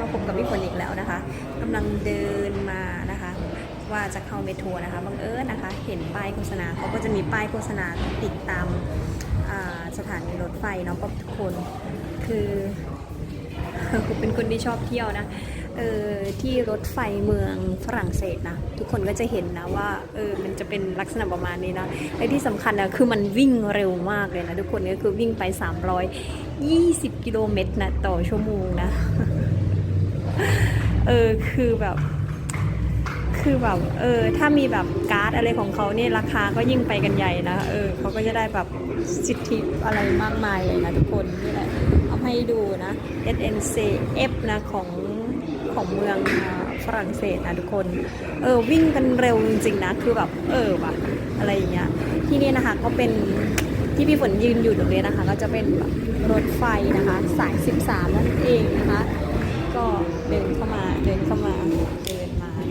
มาพบกับพี่ฝนอีกแล้วนะคะกำลังเดินมานะคะ ว่าจะเข้าเมโทรนะคะบังเอิญนะคะ เห็นป้ายโฆษณาเขาก็จะมีป้ายโฆษณาติดตามสถานีรถไฟเนาะทุกคนคือผมเป็นคนที่ชอบเที่ยวนะเออที่รถไฟเมืองฝรั่งเศสนะทุกคนก็จะเห็นนะว่าเออมันจะเป็นลักษณะประมาณนี้นะและที่สำคัญนะคือมันวิ่งเร็วมากเลยนะทุกคนก็คือวิ่งไป 320 กิโลเมตรนะต่อชั่วโมงนะ เออคือแบบคือแบบเออถ้ามีแบบการ์ดอะไรของเขาเนี่ยราคาก็ยิ่งไปกันใหญ่นะเออเขาก็จะได้แบบสิทธิอะไรมากมายเลยนะทุกคนนี่แหละเอาให้ดูนะ SNCF นะของของเมืองฝรั่งเศสนะทุกคน เออวิ่งกันเร็วจริงๆนะ คือแบบเออว่ะอะไรอย่างเงี้ยที่นี่นะคะก็เป็นที่พี่ฝนยืนอยู่ตรงนี้นะคะ ก็จะเป็นแบบรถไฟนะคะ สาย 13 นั่นเองนะคะ ก็เดินเข้ามาเดินเข้ามาเดินมา เ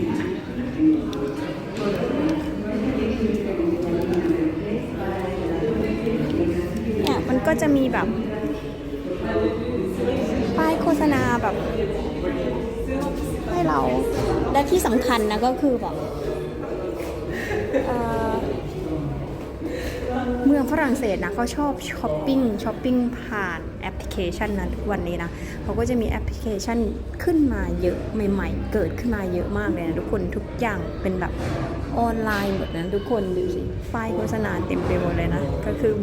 นี่ยมัน ก็จะมีแบบป้ายโฆษณาแบบให้เรา และที่สำคัญนะก็คือแบบเมืองฝรั่งเศสนะเขาชอบช้อปปิ้งช้อปปิ้งผ่านแอปพลิเคชันนะทุกวันนี้นะเขาก็จะมีแอปพลิเคชันขึ้นมาเยอะใหม่ ๆ เกิดขึ้นมาเยอะมากเลยนะทุกคนทุกอย่างเป็นแบบออนไลน์หมดนะทุกคนดูสิป้ายโฆษณาเต็มไปหมดเลยนะ ก็คือ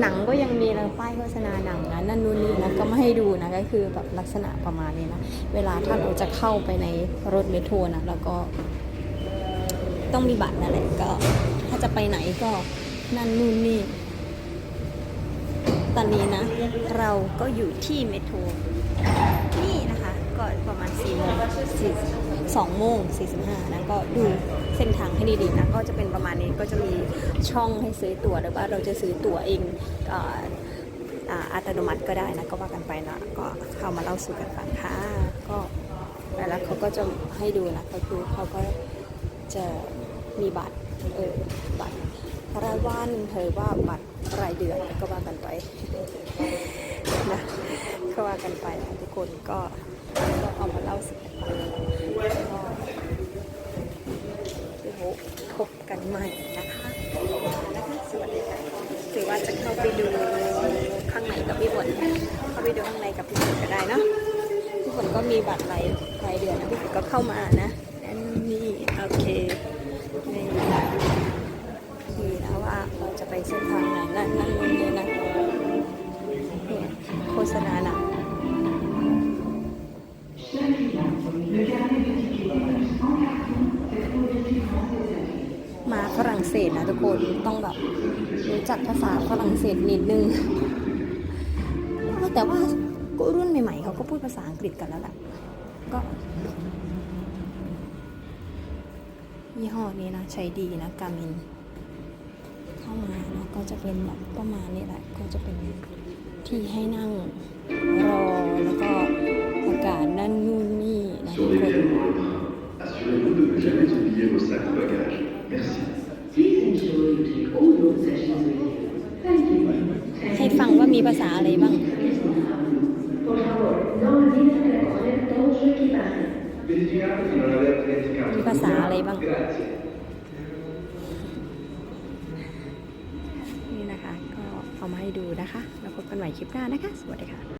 หนังก็ยังมีนะป้ายโฆษณาหนังนะนั่นนู่นนี่นะก็มาให้ดูนะก็คือแบบลักษณะประมาณนี้นะเวลาถ้าเราจะเข้าไปในรถเมโทรนะแล้วก็ต้องมีบัตรนั่นแหละก็ถ้าจะไปไหนก็นั่นนู่นนี่ตอนนี้นะ เราก็อยู่ที่เมโทรนี่ ก็ประมาณ4โมง4 2โมง45นะก็ดูเส้นทางให้ดีๆนะก็จะเป็นประมาณนี้ก็จะมีช่องให้ซื้อตั๋วหรือว่าเราจะซื้อตั๋วเองอออัตโนมัติก็ได้นะก็ว่ากันไปนะก็เข้ามาเล่าสู่กันฟังค่ะก็แล้วเขาก็จะให้ดูนะก็คือเขาก็จะมีบัตรเออบัตรรายวันเธอว่าบัตรรายเดือนก็ว่ากันไปนะก็ว่ากันไปนะทุกคนก็ ก็เอามาเล่าสู่กันฟังก็เดี๋ยวพบกันใหม่นะคะนะคะสวัสดีค่ะถือว่าจะเข้าไปดูข้างในกับพี่ฝนเข้าไปดูข้างในกับพี่ฝนก็ได้เนาะพี่ฝนก็มีบัตรรายรายเดือนนะพี่ฝนก็เข้ามานะนี่โอเคนี่นี่นะว่าเราจะไปเส้นทางไหนนั่นนั่นนู่นนี่นะโฆษณาหนัง มาฝรั่งเศสนะทุกคนต้องแบบรู้จักภาษาฝรั่งเศสนิดนึง แต่ว่ารุ่นใหม่ๆเขาก็พูดภาษาอังกฤษกันแล้วแหละก็ยี่ห้อนี้นะใช้ดีนะกามิน เข้ามานะก็จะเป็นแบบประมาณนี้แหละ ก็จะเป็นที่ให้นั่งรอแล้วก็อากาศนั่นนู่นนี่นะทุกคนีภาษาอะไรบ้าง มีภาษาอะไรบ้าง นี่นะคะ ก็เอามาให้ดูนะคะ แล้วพบกันใหม่คลิปหน้านะคะ สวัสดีค่ะ